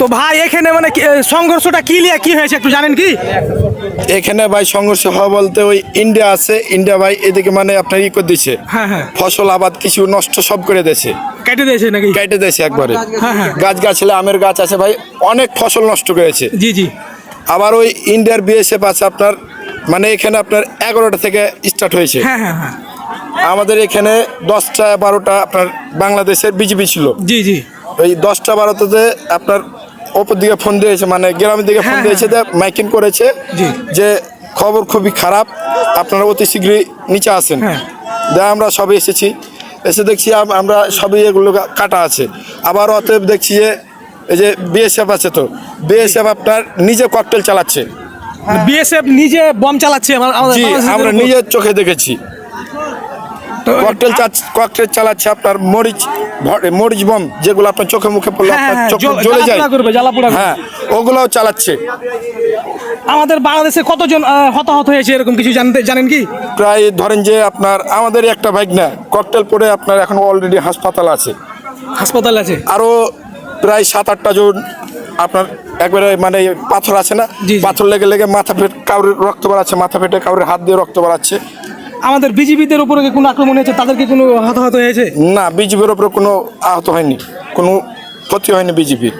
তো ভাই এখানে মানে সংঘর্ষটা কি লিয়ে কি হয়েছে একটু জানেন কি? এখানে ভাই সংঘর্ষ হওয়া বলতে ওই ইন্ডিয়া আছে ইন্ডিয়া ভাই এদিকে মানে আপনার ই করে দিছে। হ্যাঁ হ্যাঁ। ফসল আবাদ কিছু নষ্ট সব করে দিয়েছে। কেটে দিয়েছে নাকি? কেটে দিয়েছে একবারে। হ্যাঁ। গাছ গাছলে আমের গাছ আছে ভাই অনেক ফসল নষ্ট করেছে। জি জি। আবার ওই ইন্ডিয়ার বিএসএফ আছে আপনার মানে এখানে আপনার এগারোটা থেকে স্টার্ট হয়েছে। হ্যাঁ হ্যাঁ হ্যাঁ। আমাদের এখানে দশটা বারোটা আপনার বাংলাদেশের বিজেপি ছিল। জি জি। ওই দশটা বারোটাতে আপনার ওপর দিকে ফোন দিয়েছে মানে গ্রামের দিকে ফোন হ্যাঁ, দিয়েছে মাইকিং করেছে যে খবর খুবই খারাপ আপনারা অতি শীঘ্রই নিচে আসেন। হ্যাঁ। দা আমরা সবাই এসেছি এসে দেখছি আমরা সবই এগুলো কাটা আছে। আবার অতএব দেখছি যে এই যে বিএসএফ আছে তো বিএসএফ আপনার নিজে ককটেল চালাচ্ছে। বিএসএফ নিজে বম চালাচ্ছে আমার- নিজের চোখে দেখেছি। ককটেল ককটেল চালাচ্ছে আপনার মরিচ মরিচ বম যেগুলো আপনার চোখে মুখে পড়লে হ্যাঁ, আপনার হ্যাঁ, চোখে জ্বলে যায়। হ্যাঁ ওগুলোও চালাচ্ছে। আমাদের বাংলাদেশে কতজন হতাহত হয়েছে এরকম কিছু জানতে জানেন কি? প্রায় ধরেন যে আপনার আমাদের একটা বাইক না ককটেল পরে আপনার এখন অলরেডি হাসপাতাল আছে। হাসপাতাল আছে? আরও প্রায় সাত আটটা জন আপনার একবারে মানে পাথর আছে না। পাথর লেগে লেগে মাথা ফেট কাউরের রক্ত বাড়াচ্ছে মাথা ফেটে কাউরের হাত দিয়ে রক্ত বাড়াচ্ছে আমাদের বিজিবিদের উপরে কোনো আক্রমণ হয়েছে? তাদেরকে কোনো হতাহত হয়েছে? না বিজেপির উপরে কোনো আহত হয়নি। কোনো ক্ষতি হয়নি বিজেপির